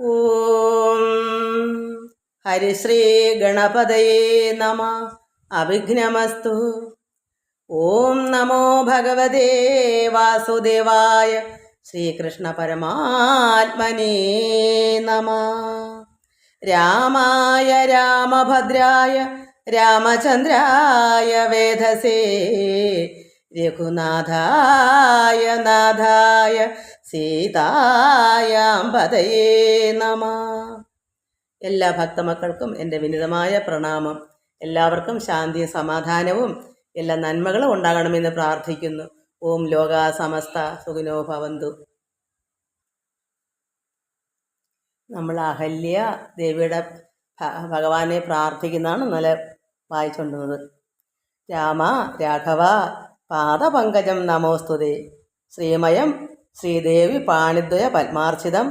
ഓം. ഹരിശ്രീ ഗണപതയേ നമ. അഭിഘ്നമസ്തു ഓം നമോ ഭഗവതേ വാസുദേവായ ശ്രീകൃഷ്ണ പരമാത്മനേ നമ. രാമായ രാമഭദ്രായ രാമചന്ദ്രായ വേധസേ രഘുനാഥായ നാഥായ സീതായാം പതയേ നമ. എല്ലാ ഭക്തമക്കൾക്കും എന്റെ വിനിതമായ പ്രണാമം. എല്ലാവർക്കും ശാന്തിയും സമാധാനവും. എല്ലാ നന്മകളും ഉണ്ടാകണമെന്ന് പ്രാർത്ഥിക്കുന്നു. ഓം ലോക സമസ്ത സുഖിനോ ഭവന്തു. നമ്മൾ അഹല്യ ദേവിയുടെ ഭഗവാനെ പ്രാർത്ഥിക്കുന്നതാണ് ഇന്നലെ വായിച്ചുകൊണ്ടിരുന്നത് രാമ രാഘവ പാദപങ്കജം നമോസ്തുതേ. ശ്രീമയം ശ്രീദേവി പാണിദ്വയ പത്മാർച്ചിതം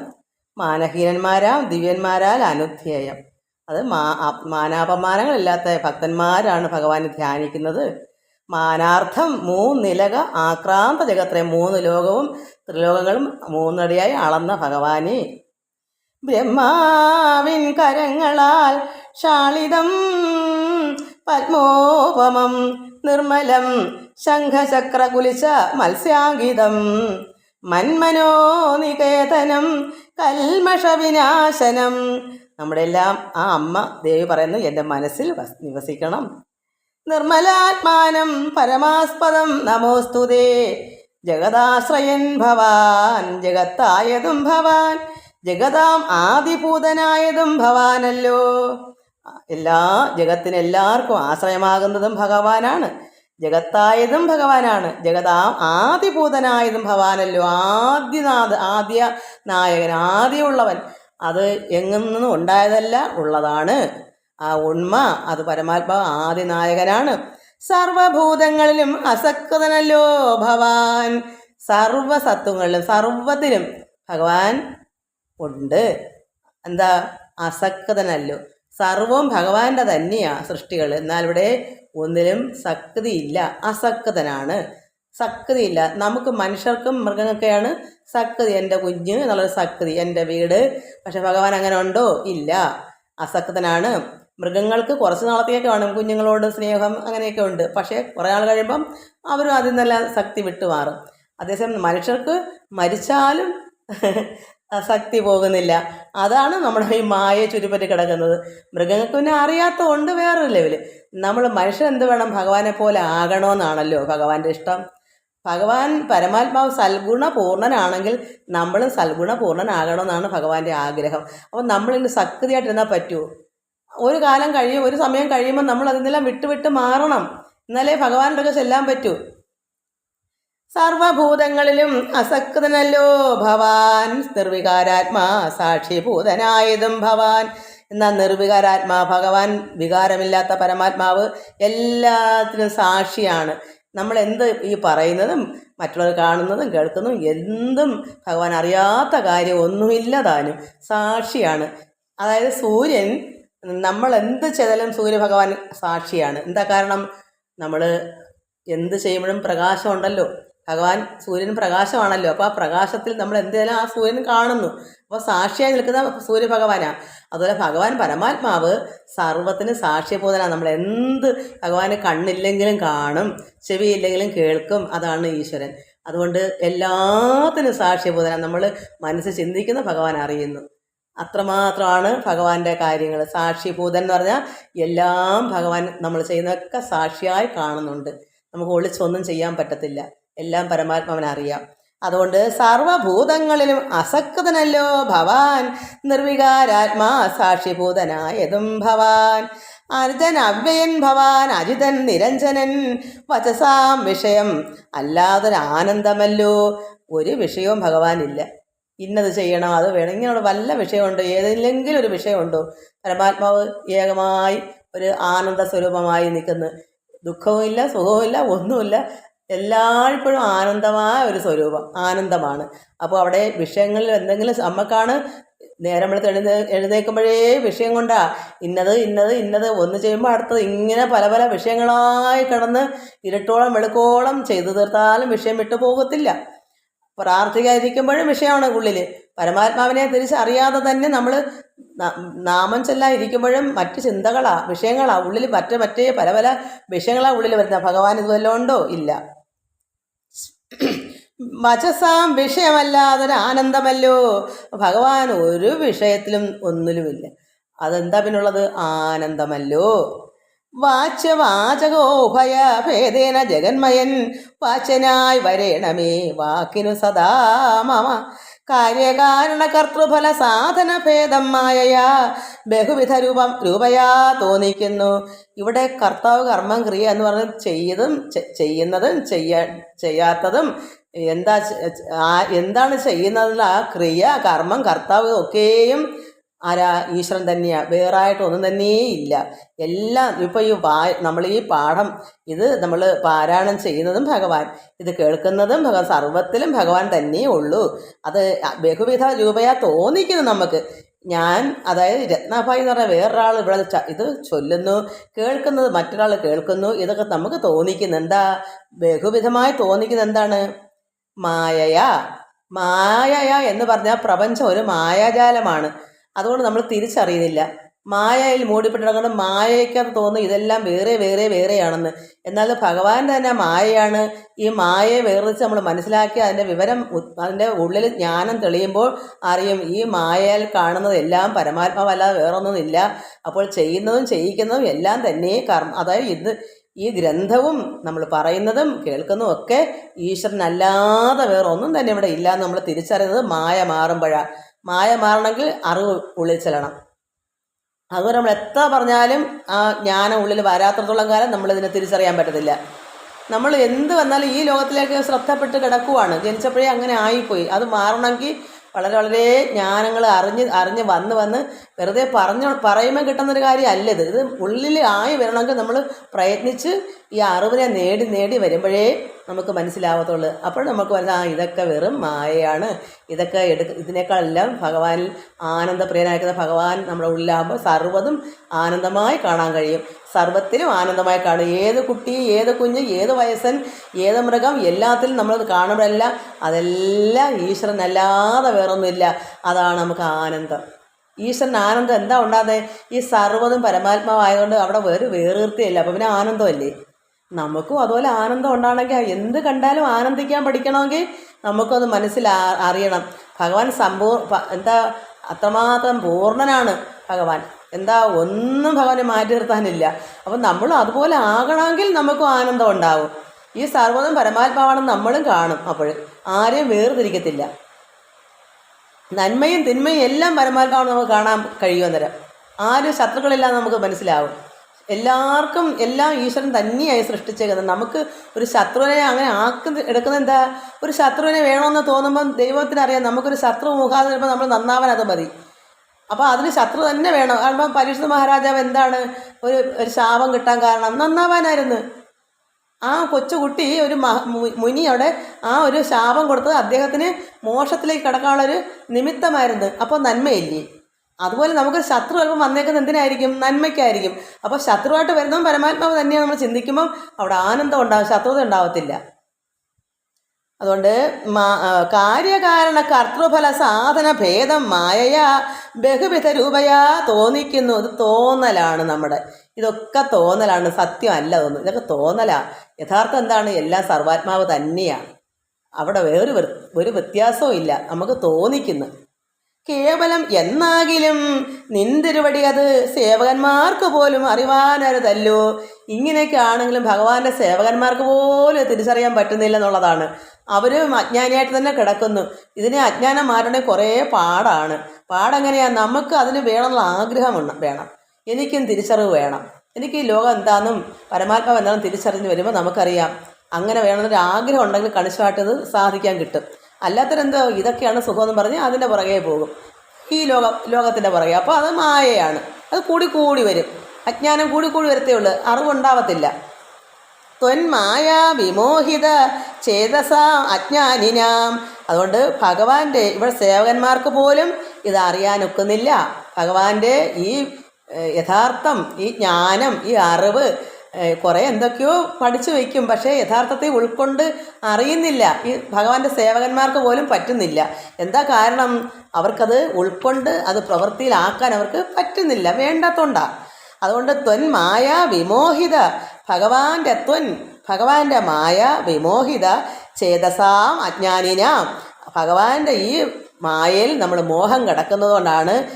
മാനഹീനന്മാരാം ദിവ്യന്മാരാൽ അനുധ്യേയം. അത് മാ മാനാപമാനങ്ങളില്ലാത്ത ഭക്തന്മാരാണ് ഭഗവാനെ ധ്യാനിക്കുന്നത്. മാനാർത്ഥം മൂന്നിലക ആക്രാന്ത ജഗത്രേ മൂന്ന് ലോകവും ത്രിലോകങ്ങളും മൂന്നടിയായി അളന്ന ഭഗവാനെ. ബ്രഹ്മാവിൻ കരങ്ങളാൽ ഷാളിതം പത്മോപമം നിർമ്മലം ശംഖചക്രകുലിച്ച മത്സ്യാങ്കിതം മന്മനോനികേതനം കൽമഷവിനാശനം. നമ്മുടെ എല്ലാം ആ അമ്മ ദേവി പറയുന്നു എന്റെ മനസ്സിൽ വസ്- നിവസിക്കണം. നിർമ്മലാത്മാനം പരമാസ്പദം നമോസ്തുതേ ജഗദാശ്രയൻ ഭവാൻ ജഗത്തായതും ഭവാൻ ജഗതാം ആദിഭൂതനായതും ഭവാനല്ലോ. എല്ലാ ജഗത്തിനെല്ലാവർക്കും ആശ്രയമാകുന്നതും ഭഗവാനാണ്. ജഗത്തായതും ഭഗവാനാണ്. ജഗതാ ആദിഭൂതനായതും ഭവാനല്ലോ ആദ്യനാഥ ആദ്യ നായകൻ ആദ്യമുള്ളവൻ. അത് എങ്ങും നിന്നും ഉണ്ടായതല്ല ഉള്ളതാണ്. ആ ഉണ്മ അത് പരമാത്മാവ് ആദ്യ നായകനാണ് സർവഭൂതങ്ങളിലും അസക്തനല്ലോ ഭവാൻ സർവസത്വങ്ങളിലും സർവത്തിലും ഭഗവാൻ ഉണ്ട്. എന്താ? അസക്തനല്ലോ. സർവവും ഭഗവാന്റെ തന്നെയാണ് സൃഷ്ടികൾ എന്നാൽ ഇവിടെ ഒന്നിലും സക്തിയില്ല അസക്തനാണ്. സക്തിയില്ല. നമുക്ക് മനുഷ്യർക്കും മൃഗങ്ങൾക്കെയാണ് സക്തി. എന്റെ കുഞ്ഞ് എന്നുള്ളൊരു സക്തി. എന്റെ വീട്. പക്ഷെ ഭഗവാൻ അങ്ങനെ ഉണ്ടോ? ഇല്ല. അസക്തനാണ്. മൃഗങ്ങൾക്ക് കുറച്ച് നാളത്തേക്ക് കാണും കുഞ്ഞുങ്ങളോട് സ്നേഹം അങ്ങനെയൊക്കെ ഉണ്ട്. പക്ഷേ കുറേ നാൾ കഴിയുമ്പം അവരും അതിൽ നിന്നെല്ലാം ശക്തി വിട്ടുമാറും. അതേസമയം മനുഷ്യർക്ക് മരിച്ചാലും ശക്തി പോകുന്നില്ല. അതാണ് നമ്മുടെ ഈ മായ ചുരുപ്പറ്റി കിടക്കുന്നത്. മൃഗങ്ങൾക്ക് പിന്നെ അറിയാത്ത കൊണ്ട് വേറൊരു ലെവൽ നമ്മൾ മനുഷ്യൻ എന്ത് വേണം? ഭഗവാനെ പോലെ ആകണമെന്നാണല്ലോ ഭഗവാന്റെ ഇഷ്ടം. ഭഗവാൻ പരമാത്മാവ് സൽഗുണ പൂർണനാണെങ്കിൽ നമ്മളും സൽഗുണ പൂർണനാകണമെന്നാണ് ഭഗവാന്റെ ആഗ്രഹം. അപ്പോൾ നമ്മളിന് ശക്തിയായിട്ടിരുന്നാൽ പറ്റുമോ ഒരു കാലം കഴിയും ഒരു സമയം കഴിയുമ്പോൾ നമ്മൾ അതിനെല്ലാം വിട്ട് വിട്ട് മാറണം. എന്നാലേ ഭഗവാന്റെ ഒക്കെ ചെല്ലാൻ പറ്റൂ. സർവഭൂതങ്ങളിലും അസക്തനല്ലോ ഭവാൻ. നിർവികാരാത്മാ സാക്ഷിഭൂതനായതും ഭവാൻ. എന്നാൽ നിർവികാരാത്മാ ഭഗവാൻ. വികാരമില്ലാത്ത പരമാത്മാവ് എല്ലാത്തിനും സാക്ഷിയാണ്. നമ്മൾ എന്ത് ഈ പറയുന്നതും മറ്റുള്ളവർ കാണുന്നതും കേൾക്കുന്നതും എന്തും ഭഗവാൻ അറിയാത്ത കാര്യം ഒന്നുമില്ല താനും. സാക്ഷിയാണ്. അതായത് സൂര്യൻ നമ്മൾ എന്ത് ചെയ്താലും സൂര്യഭഗവാൻ സാക്ഷിയാണ്. എന്താ കാരണം? നമ്മൾ എന്ത് ചെയ്യുമ്പോഴും പ്രകാശമുണ്ടല്ലോ. ഭഗവാൻ സൂര്യൻ പ്രകാശമാണല്ലോ. അപ്പോൾ ആ പ്രകാശത്തിൽ നമ്മൾ എന്തായാലും ആ സൂര്യൻ കാണുന്നു? അപ്പോൾ സാക്ഷിയായി നിൽക്കുന്ന സൂര്യഭഗവാനാണ്. അതുപോലെ ഭഗവാൻ പരമാത്മാവ് സർവത്തിന് സാക്ഷ്യബോധനാണ് നമ്മൾ എന്ത് ഭഗവാന് കണ്ണില്ലെങ്കിലും കാണും ചെവിയില്ലെങ്കിലും കേൾക്കും അതാണ് ഈശ്വരൻ. അതുകൊണ്ട് എല്ലാത്തിനും സാക്ഷ്യബോധനാണ് നമ്മൾ മനസ്സ് ചിന്തിക്കുന്ന ഭഗവാൻ അറിയുന്നു. അത്രമാത്രമാണ് ഭഗവാന്റെ കാര്യങ്ങൾ. സാക്ഷിഭൂതൻ എന്ന് പറഞ്ഞാൽ എല്ലാം ഭഗവാൻ നമ്മൾ ചെയ്യുന്നതൊക്കെ സാക്ഷിയായി കാണുന്നുണ്ട്. നമുക്ക് ഒളിച്ചൊന്നും ചെയ്യാൻ പറ്റത്തില്ല. എല്ലാം പരമാത്മാവിനറിയാം. അതുകൊണ്ട് സർവഭൂതങ്ങളിലും അസക്തനല്ലോ ഭവാൻ നിർവികാരാത്മാ സാക്ഷിഭൂതനായതും ഭവാൻ. അർജൻ അവ്യയൻ ഭവാൻ അജിതൻ നിരഞ്ജനൻ വചസാം വിഷയം. അല്ലാതൊരു ആനന്ദമല്ലോ ഒരു വിഷയവും ഭഗവാനില്ല. ഇന്നത് ചെയ്യണം അത് വേണം ഇങ്ങനെയുള്ള വല്ല വിഷയമുണ്ടോ? ഏതെങ്കിലും ഒരു വിഷയമുണ്ടോ? പരമാത്മാവ് ഏകമായി ഒരു ആനന്ദ സ്വരൂപമായി നിൽക്കുന്നു. ദുഃഖവും ഇല്ല സുഖവും ഇല്ല ഒന്നുമില്ല. എല്ലായ്പ്പോഴും ആനന്ദമായ ഒരു സ്വരൂപം ആനന്ദമാണ്. അപ്പോൾ അവിടെ വിഷയങ്ങളിൽ എന്തെങ്കിലും നമുക്കാണ് നേരം വെളുത്ത് എഴുന്നേ എഴുന്നേൽക്കുമ്പോഴേ വിഷയം കൊണ്ടാ ഇന്നത് ഇന്നത് ഇന്നത് ഒന്ന് ചെയ്യുമ്പോൾ അടുത്തത് ഇങ്ങനെ പല പല വിഷയങ്ങളായി കിടന്ന് ഇരുട്ടോളം വെളുക്കോളം ചെയ്തു തീർത്താലും വിഷയം വിട്ടു പോകത്തില്ല. പ്രാർത്ഥിക്കാതിരിക്കുമ്പോഴും വിഷയമാണ് ഉള്ളിൽ പരമാത്മാവിനെ തിരിച്ചറിയാതെ തന്നെ നമ്മൾ നാമം ചെല്ലാതിരിക്കുമ്പോഴും മറ്റ് ചിന്തകളാ വിഷയങ്ങളാ ഉള്ളിൽ മറ്റ് മറ്റേ പല പല വിഷയങ്ങളാ ഉള്ളിൽ വരുന്നത്. ഭഗവാൻ ഇതുവല്ലോണ്ടോ ഇല്ല. വചസാം വിഷയമല്ലാതൊരു ആനന്ദമല്ലോ. ഭഗവാൻ ഒരു വിഷയത്തിലും ഒന്നിലുമില്ല. അതെന്താ പിന്നുള്ളത്? ആനന്ദമല്ലോ. വാച്യവാചകോഭയ ഭേദേന ജഗന്മയൻ വാച്യനായി വരേണമേ. വാക്കിനു സദാ മമ. കാര്യകാരണ കർത്തൃഫല സാധന ഭേദം മായയാ. ബഹുവിധ രൂപം രൂപയാ തോന്നിക്കുന്നു. ഇവിടെ കർത്താവ് കർമ്മം ക്രിയ എന്ന് പറഞ്ഞാൽ ചെയ്യതും ചെ- ചെയ്യുന്നതും ചെയ്യ ചെയ്യാത്തതും എന്താ എന്താണ് ചെയ്യുന്നതിൽ ആ ക്രിയ കർമ്മം കർത്താവ് ഒക്കെയും ആരാ? ഈശ്വരൻ തന്നെയാണ് വേറായിട്ട് ഒന്നും തന്നെ ഇല്ല. എല്ലാം ഇപ്പോൾ ഈ വാ നമ്മൾ ഈ പാഠം ഇത് നമ്മൾ പാരായണം ചെയ്യുന്നതും ഭഗവാൻ ഇത് കേൾക്കുന്നതും ഭഗവാൻ സർവത്തിലും ഭഗവാൻ തന്നെ ഉള്ളൂ. അത് ബഹുവിധ രൂപയാ തോന്നിക്കുന്നു നമുക്ക്. ഞാൻ അതായത് രത്നാഭായി എന്ന് പറഞ്ഞാൽ വേറൊരാൾ ഇവിടെ ഇത് ചൊല്ലുന്നു കേൾക്കുന്നത് മറ്റൊരാൾ കേൾക്കുന്നു ഇതൊക്കെ നമുക്ക് തോന്നിക്കുന്നു എന്താ? ബഹുവിധമായി തോന്നിക്കുന്നത് എന്താണ്? മായയാ. മായയാ എന്ന് പറഞ്ഞാൽ പ്രപഞ്ചം ഒരു മായാജാലമാണ്. അതുകൊണ്ട് നമ്മൾ തിരിച്ചറിയുന്നില്ല. മായയിൽ മൂടിപ്പെട്ടിടക്കുന്ന മായയ്ക്കകത്ത് തോന്നുന്നു ഇതെല്ലാം വേറെ വേറെ വേറെയാണെന്ന്. എന്നാൽ ഭഗവാൻ തന്നെ മായയാണ്. ഈ മായയെ വേർതിച്ച് നമ്മൾ മനസ്സിലാക്കി അതിന്റെ വിവരം അതിന്റെ ഉള്ളിൽ ജ്ഞാനം തെളിയുമ്പോൾ അറിയും. ഈ മായയിൽ കാണുന്നത് എല്ലാം പരമാത്മാവല്ലാതെ വേറൊന്നുമില്ല. അപ്പോൾ ചെയ്യുന്നതും ചെയ്യിക്കുന്നതും എല്ലാം തന്നെ കർമ്മ. അതായത് ഇത് ഈ ഗ്രന്ഥവും നമ്മൾ പറയുന്നതും കേൾക്കുന്നതും ഒക്കെ ഈശ്വരനല്ലാതെ വേറൊന്നും തന്നെ ഇവിടെ ഇല്ല നമ്മൾ തിരിച്ചറിയുന്നത് മായ മാറുമ്പോഴാണ് മായ മാറണമെങ്കിൽ അറിവ് ഉള്ളിൽ ചെല്ലണം. അതുപോലെ നമ്മൾ എത്ര പറഞ്ഞാലും ആ ജ്ഞാനം ഉള്ളിൽ വരാത്രത്തോളം കാലം നമ്മളിതിനെ തിരിച്ചറിയാൻ പറ്റത്തില്ല. നമ്മൾ എന്ത് വന്നാലും ഈ ലോകത്തിലേക്ക് ശ്രദ്ധപ്പെട്ട് കിടക്കുവാണ്. ജനിച്ചപ്പോഴേ അങ്ങനെ ആയിപ്പോയി. അത് മാറണമെങ്കിൽ വളരെ വളരെ ജ്ഞാനങ്ങൾ അറിഞ്ഞ് അറിഞ്ഞ് വന്ന് വന്ന് വെറുതെ പറഞ്ഞ പറയുമ്പോൾ കിട്ടുന്നൊരു കാര്യമല്ല ഇത്. ഇത് ഉള്ളിൽ ആയി വരണമെങ്കിൽ നമ്മൾ പ്രയത്നിച്ച് ഈ അറിവിനെ നേടി നേടി വരുമ്പോഴേ നമുക്ക് മനസ്സിലാവത്തുള്ളൂ. അപ്പോൾ നമുക്ക് ആ ഇതൊക്കെ വെറും മായയാണ്. ഇതൊക്കെ എടുക്ക ഇതിനേക്കാളെല്ലാം ഭഗവാനിൽ ആനന്ദപ്രിയനായിരിക്കുന്ന ഭഗവാൻ നമ്മുടെ ഉള്ളിലാകുമ്പോൾ സർവതും ആനന്ദമായി കാണാൻ കഴിയും. സർവത്തിലും ആനന്ദമായി കാണും. ഏത് കുട്ടി ഏത് കുഞ്ഞ് ഏത് വയസ്സൻ ഏത് മൃഗം എല്ലാത്തിലും നമ്മളത് കാണുമ്പോഴല്ല അതെല്ലാം ഈശ്വരനല്ലാതെ വേറൊന്നുമില്ല. അതാണ് നമുക്ക് ആനന്ദം. ഈശ്വരൻ ആനന്ദം എന്താ ഉണ്ടാതെ ഈ സർവതും പരമാത്മാവായതുകൊണ്ട് അവിടെ വേറെ വേറീർത്തിയല്ല അപ്പോൾ പിന്നെ ആനന്ദമല്ലേ? നമുക്കും അതുപോലെ ആനന്ദം ഉണ്ടാകണമെങ്കിൽ എന്ത് കണ്ടാലും ആനന്ദിക്കാൻ പഠിക്കണമെങ്കിൽ നമുക്കത് മനസ്സിൽ അറിയണം. ഭഗവാൻ സമ്പൂർ എന്താ അത്രമാത്രം പൂർണനാണ് ഭഗവാൻ. എന്താ ഒന്നും ഭഗവാനെ മാറ്റി നിർത്താനില്ല. അപ്പം നമ്മൾ അതുപോലെ ആകണമെങ്കിൽ നമുക്കും ആനന്ദം ഉണ്ടാവും ഈ സർവതും പരമാത്മാവാണെന്ന് നമ്മളും കാണും അപ്പോൾ ആരെയും വേർതിരിക്കത്തില്ല. നന്മയും തിന്മയും എല്ലാം പരമാത്മാവാണ് നമുക്ക് കാണാൻ കഴിയുമെന്നേരം ആരും ശത്രുക്കളില്ലാതെ നമുക്ക് മനസ്സിലാവും. എല്ലാവർക്കും എല്ലാം ഈശ്വരൻ തന്നെയായി സൃഷ്ടിച്ചേക്കുന്നത്. നമുക്ക് ഒരു ശത്രുവിനെ അങ്ങനെ ആക്കുന്ന എടുക്കുന്നത് എന്താ? ഒരു ശത്രുവിനെ വേണമെന്ന് തോന്നുമ്പം ദൈവത്തിനറിയാം നമുക്കൊരു ശത്രു മുഖാതെ നമ്മൾ നന്നാവാൻ അത് മതി. അപ്പോൾ അതിന് ശത്രു തന്നെ വേണം. കാരണം പരീക്ഷ മഹാരാജാവ് എന്താണ്? ഒരു ഒരു ശാപം കിട്ടാൻ കാരണം നന്നാവാനായിരുന്നു. ആ കൊച്ചുകുട്ടി ഒരു മഹ- മു- മുനി അവിടെ ആ ഒരു ശാപം കൊടുത്തത് അദ്ദേഹത്തിന് മോക്ഷത്തിലേക്ക് കിടക്കാനുള്ളൊരു നിമിത്തമായിരുന്നു. അപ്പോൾ നന്മയില്ലേ? അതുപോലെ നമുക്ക് ശത്രു ചിലപ്പോൾ വന്നേക്കുന്നത് എന്തിനായിരിക്കും? നന്മയ്ക്കായിരിക്കും. അപ്പോൾ ശത്രുവായിട്ട് വരുന്നതും പരമാത്മാവ് തന്നെയാണ് നമ്മൾ ചിന്തിക്കുമ്പം അവിടെ ആനന്ദം ഉണ്ടാവും ശത്രുത ഉണ്ടാവത്തില്ല. അതുകൊണ്ട് കാര്യകാരണ കർത്തൃഫല സാധന ഭേദം മായയാ ബഹുവിധ രൂപയാ തോന്നിക്കുന്നു. ഇത് തോന്നലാണ് നമ്മുടെ. ഇതൊക്കെ തോന്നലാണ്. സത്യമല്ല തോന്നുന്നു ഇതൊക്കെ തോന്നലാ. യഥാർത്ഥം എന്താണ്? എല്ലാം സർവാത്മാവ് തന്നെയാണ്. അവിടെ വേറൊരു ഒരു വ്യത്യാസവും ഇല്ല. നമുക്ക് തോന്നിക്കുന്നു. കേവലം എന്നാകിലും നിന്തിരുവടി അത് സേവകന്മാർക്ക് പോലും അറിവാനരുതല്ലോ. ഇങ്ങനെയൊക്കെ ആണെങ്കിലും ഭഗവാന്റെ സേവകന്മാർക്ക് പോലും തിരിച്ചറിയാൻ പറ്റുന്നില്ല എന്നുള്ളതാണ്. അവരും അജ്ഞാനിയായിട്ട് തന്നെ കിടക്കുന്നു. ഇതിനെ അജ്ഞാനം മാറ്റണേ കുറേ പാടാണ്. പാടെങ്ങനെയാണ് നമുക്ക് അതിന് വേണമെന്നുള്ള ആഗ്രഹം വേണം. എനിക്കും തിരിച്ചറിവ് വേണം. എനിക്ക് ഈ ലോകം എന്താണെന്നും പരമാത്മാവ് എന്താണെന്നും തിരിച്ചറിഞ്ഞ് വരുമ്പോൾ നമുക്കറിയാം. അങ്ങനെ വേണമെന്നൊരു ആഗ്രഹം ഉണ്ടെങ്കിൽ കണിശമായിട്ട് ഇത് സാധിക്കാൻ കിട്ടും. അല്ലാത്തവരെന്തോ ഇതൊക്കെയാണ് സുഖമെന്ന് പറഞ്ഞ് അതിന്റെ പുറകെ പോകും. ഈ ലോക ലോകത്തിന്റെ പുറകെ. അപ്പോൾ അത് മായയാണ്. അത് കൂടി കൂടി വരും. അജ്ഞാനം കൂടി കൂടി വരത്തേ ഉള്ളൂ. അറിവുണ്ടാവത്തില്ല ത്വന്മായ വിമോഹിത ചേതസ അജ്ഞാനിനാം. അതുകൊണ്ട് ഭഗവാന്റെ ഇവിടെ സേവകന്മാർക്ക് പോലും ഇത് അറിയാനൊക്കുന്നില്ല ഭഗവാന്റെ ഈ യഥാർത്ഥം ഈ ജ്ഞാനം ഈ അറിവ് കുറേ എന്തൊക്കെയോ പഠിച്ചു വയ്ക്കും. പക്ഷേ യഥാർത്ഥത്തെ ഉൾക്കൊണ്ട് അറിയുന്നില്ല. ഈ ഭഗവാന്റെ സേവകന്മാർക്ക് പോലും പറ്റുന്നില്ല. എന്താ കാരണം? അവർക്കത് ഉൾക്കൊണ്ട് അത് പ്രവൃത്തിയിലാക്കാൻ അവർക്ക് പറ്റുന്നില്ല. വേണ്ടാത്തോണ്ടാ. അതുകൊണ്ട് ത്വന്മായ മായ വിമോഹിത ഭഗവാന്റെ ത്വൻ ഭഗവാന്റെ മായ വിമോഹിത ചേതസാം അജ്ഞാനിനാം. ഭഗവാന്റെ ഈ മായയിൽ നമ്മൾ മോഹം കിടക്കുന്നതുകൊണ്ടാണ്